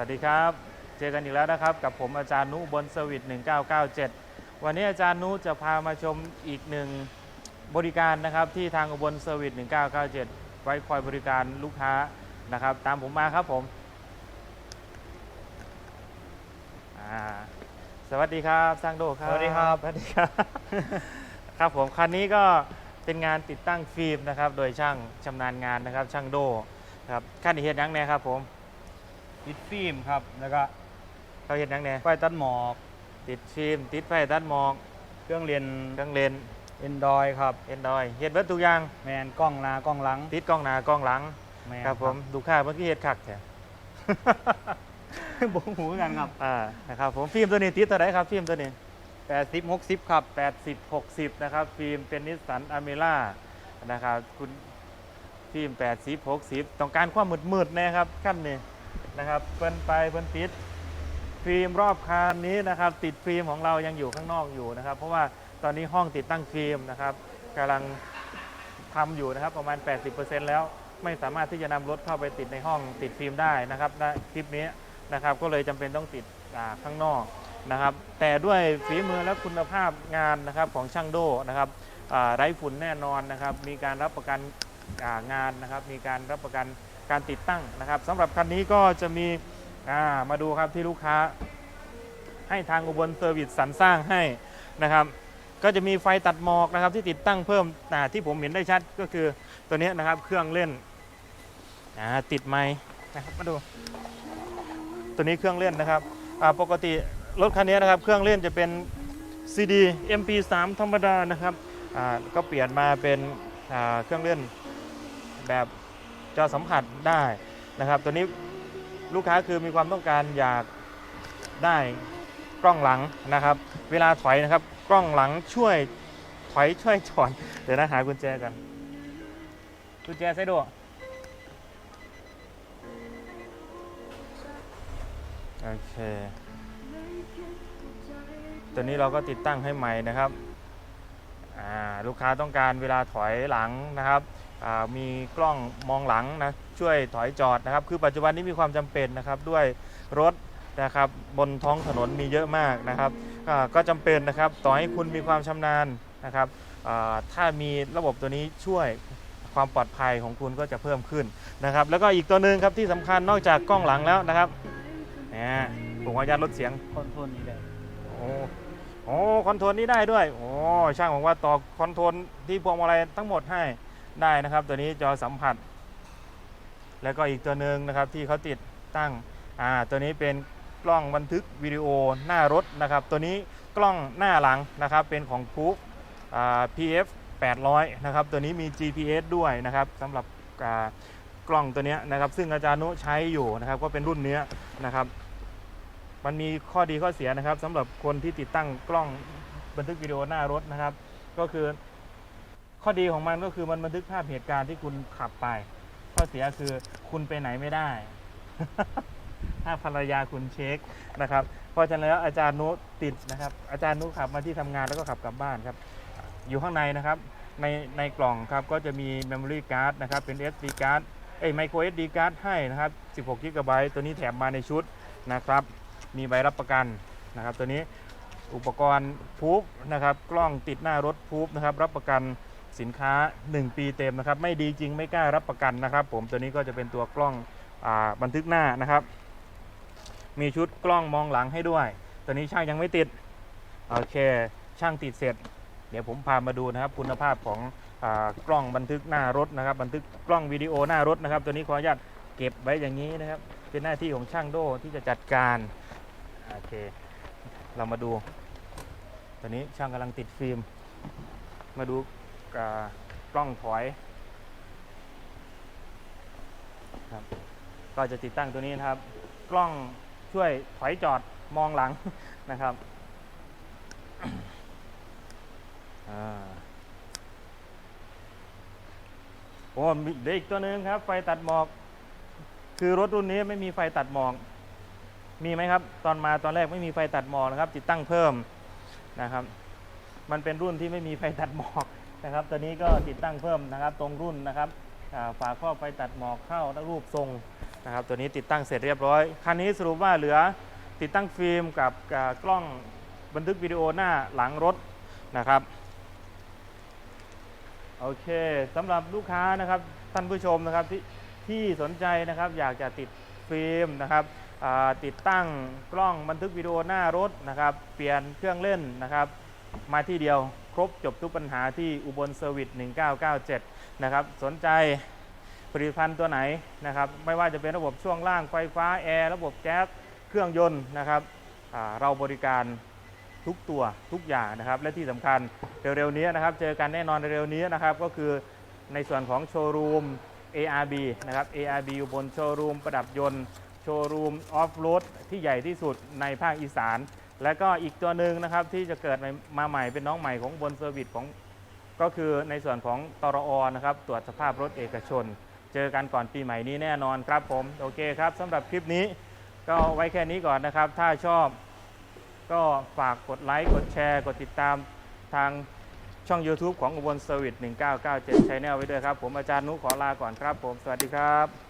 วัสดีครับ เจอกันอีกแล้วนะครับ กับผมอาจารย์นุบนสวิต1997 วันนี้อาจารย์นุจะพามาชมอีกหนึ่งบริการนะครับที่ทางอุบลเซอร์วิส1997 ไว้คอยบริการลูกค้านะครับ ตามผมมาครับผมอ่าสวัสดีครับสร้างโดครับ สวัสดีครับ สวัสดีครับ ครับผมคันนี้ก็เป็นงานติดตั้งฟิล์มนะครับ โดยช่างชำนาญงานนะครับ ช่างโดครับขั้นนี้เห็นยังแน่ครับผม ติดฟิล์มครับ แล้วก็เขาเห็นยังแน่ไฟตัดหมอก ติดฟิล์มติดไฟตัดหมอกเครื่องเรียนเครื่องเลนเอนดรอยครับเอ็นดอยเฮ็ดเบิดทุกอย่างแมนกล้องหน้ากล้องหลัง ติดกล้องหน้ากล้องหลังแมนครับผมดูค่าเมื่อกี้เฮ็ดคักแท้บงหูกันครับอ่านะครับผมฟิล์มตัวนี้ติดตัวไหนครับฟิล์มตัวนี้80 60ครับ80 60นะครับฟิล์มเป็นนิสสันอเมร่านะครับคุณฟิล์ม80 60 ต้องการความมืดๆนะครับขั้นนี้ นะครับเพิ่นไปเพิ่นติดฟิล์มรอบคันนี้นะครับติดฟิล์มของเรายังอยู่ข้างนอกอยู่นะครับ เพราะว่าตอนนี้ห้องติดตั้งฟิล์มนะครับกำลังทำอยู่นะครับประมาณ 80%แล้วไม่สามารถที่จะนำรถเข้าไปติดในห้องติดฟิล์มได้นะครับณคลิปนี้นะครับก็เลยจำเป็นต้องติดข้างนอกนะครับ แต่ด้วยฝีมือและคุณภาพงานนะครับของช่างโดนะครับไร้ฝุ่นแน่นอนนะครับ มีการรับประกันงานนะครับ มีการรับประกัน การติดตั้งนะครับสำหรับคันนี้ก็จะมีมาดูครับที่ลูกค้า ให้ทางอุบลเซอร์วิสสรรสร้างให้นะครับ ก็จะมีไฟตัดหมอกนะครับที่ติดตั้งเพิ่มอ่ที่ผมเห็นได้ชัดก็คือตัวนี้นะครับเครื่องเล่นติดไม้นะครับมาดู ตัวนี้เครื่องเล่นนะครับปกติรถคันนี้นะครับ เครื่องเล่นจะเป็น CD MP3 ธรรมดานะครับก็เปลี่ยนมาเป็นเครื่องเล่นแบบ จอสัมผัสได้นะครับ ตัวนี้ลูกค้าคือมีความต้องการอยากได้กล้องหลังนะครับ เวลาถอยนะครับ กล้องหลังช่วยถอยช่วยจอดเดี๋ยวนะหากุญแจกันกุญแจใส่ดูโอเค ตัวนี้เราก็ติดตั้งให้ใหม่นะครับลูกค้าต้องการเวลาถอยหลังนะครับ มีกล้องมองหลังนะช่วยถอยจอดนะครับ คือปัจจุบันนี้มีความจำเป็นนะครับด้วยรถนะครับบนท้องถนนมีเยอะมากนะครับอ่าก็จำเป็นนะครับต่อให้คุณมีความชำนาญนะครับอ่าถ้ามีระบบตัวนี้ช่วยความปลอดภัยของคุณก็จะเพิ่มขึ้นนะครับ แล้วก็อีกตัวหนึ่งครับที่สำคัญนอกจากกล้องหลังแล้วนะครับเนี่ยผมขออนุญาตลดเสียงคอนโทรลนี้ได้โอ้โอ้คอนโทรลนี้ได้ด้วยโอ้ช่างบอกว่าต่อคอนโทรลที่พวงมาลัยทั้งหมดให้ ได้นะครับ ตัวนี้จอสัมผัส แล้วก็อีกตัวหนึ่งนะครับที่เขาติดตั้งอ่าตัวนี้เป็นกล้องบันทึกวิดีโอหน้ารถนะครับ ตัวนี้กล้องหน้าหลังนะครับเป็นของคูกอ่า PF 800นะครับตัวนี้มี GPS ด้วยนะครับสำหรับกล้องตัวนี้นะครับซึ่งอาจารย์นุใช้อยู่นะครับก็เป็นรุ่นนี้นะครับ มันมีข้อดีข้อเสียนะครับสำหรับคนที่ติดตั้งกล้องบันทึกวิดีโอหน้ารถนะครับ ก็คือ ข้อดีของมันก็คือมันบันทึกภาพเหตุการณ์ที่คุณขับไป ข้อเสียคือคุณไปไหนไม่ได้ ถ้าภรรยาคุณเช็คนะครับ เพราะฉะนั้นแล้วอาจารย์นุติดนะครับ อาจารย์นุขับมาที่ทำงานแล้วก็ขับกลับบ้านครับ อยู่ข้างในนะครับ ในในกล่องครับก็จะมี memory card นะครับ เป็น SD card เอ้ย micro SD card ให้นะครับ 16 GB ตัวนี้แถมมาในชุดนะครับ มีใบรับประกันนะครับ ตัวนี้อุปกรณ์พูฟนะครับ กล้องติดหน้ารถพูฟนะครับ รับประกัน สินค้า 1 ปีเต็มนะครับ ไม่ดีจริงไม่กล้ารับประกันนะครับ ผมตัวนี้ก็จะเป็นตัวกล้องอบันทึกหน้านะครับ มีชุดกล้องมองหลังให้ด้วย ตัวนี้ช่างยังไม่ติดโอเค ช่างติดเสร็จ เดี๋ยวผมพามาดูนะครับ คุณภาพของอกล้องบันทึกหน้ารถนะครับ บันทึกกล้องวิดีโอหน้ารถนะครับ ตัวนี้ขออนุญาตเก็บไว้อย่างนี้นะครับ เป็นหน้าที่ของช่างโดที่จะจัดการโอเค เรามาดู ตอนนี้ช่างกำลังติดฟิล์ม มาดู กล้องถอยครับก็จะติดตั้งตัวนี้นะครับ กล้องช่วยถอยจอดมองหลังนะครับโอ้มีเดี๋ยวอีกตัวหนึ่งครับ ไฟตัดหมอก คือรถรุ่นนี้ไม่มีไฟตัดหมอก มีไหมครับ ตอนมาตอนแรกไม่มีไฟตัดหมอกนะครับ ติดตั้งเพิ่มนะครับ มันเป็นรุ่นที่ไม่มีไฟตัดหมอก นะครับ ตัวนี้ก็ติดตั้งเพิ่มนะครับตรงรุ่นนะครับฝาครอบไฟตัดหมอกเข้าแล้วรูปทรงนะครับ ตัวนี้ติดตั้งเสร็จเรียบร้อย คันนี้สรุปว่าเหลือติดตั้งฟิล์มกับกล้องบันทึกวิดีโอหน้าหลังรถนะครับโอเคสำหรับลูกค้านะครับท่านผู้ชมนะครับที่ที่สนใจนะครับอยากจะติดฟิล์มนะครับติดตั้งกล้องบันทึกวิดีโอหน้ารถนะครับ เปลี่ยนเครื่องเล่นนะครับ มาที่เดียวครบจบทุกปัญหาที่อุบลเซอร์วิส 1997 นะครับ สนใจผลิตภัณฑ์ตัวไหนนะครับ ไม่ว่าจะเป็นระบบช่วงล่างไฟฟ้าแอร์ระบบแก๊สเครื่องยนต์นะครับเราบริการทุกตัวทุกอย่างนะครับ และที่สำคัญเร็วๆนี้นะครับ เจอกันแน่นอนเร็วๆนี้นะครับ ก็คือในส่วนของโชว์รูม ARB นะครับ ARB อยู่บนโชว์รูมประดับยนต์ โชว์รูมออฟโรดที่ใหญ่ที่สุดในภาคอีสาน และก็อีกตัวหนึ่งนะครับที่จะเกิดมาใหม่เป็นน้องใหม่ของบนเซอร์วิสของก็คือในส่วนของตรอนะครับตรวจสภาพรถเอกชน เจอกันก่อนปีใหม่นี้แน่นอนครับผม โอเคครับสำหรับคลิปนี้ก็ไว้แค่นี้ก่อนนะครับ ถ้าชอบก็ฝากกดไลค์กดแชร์ กดติดตามทางช่อง YouTube ของอุบลเซอร์วิส1997 Channel ไว้ด้วยครับ ผมอาจารย์นุขอลาก่อนครับผม สวัสดีครับ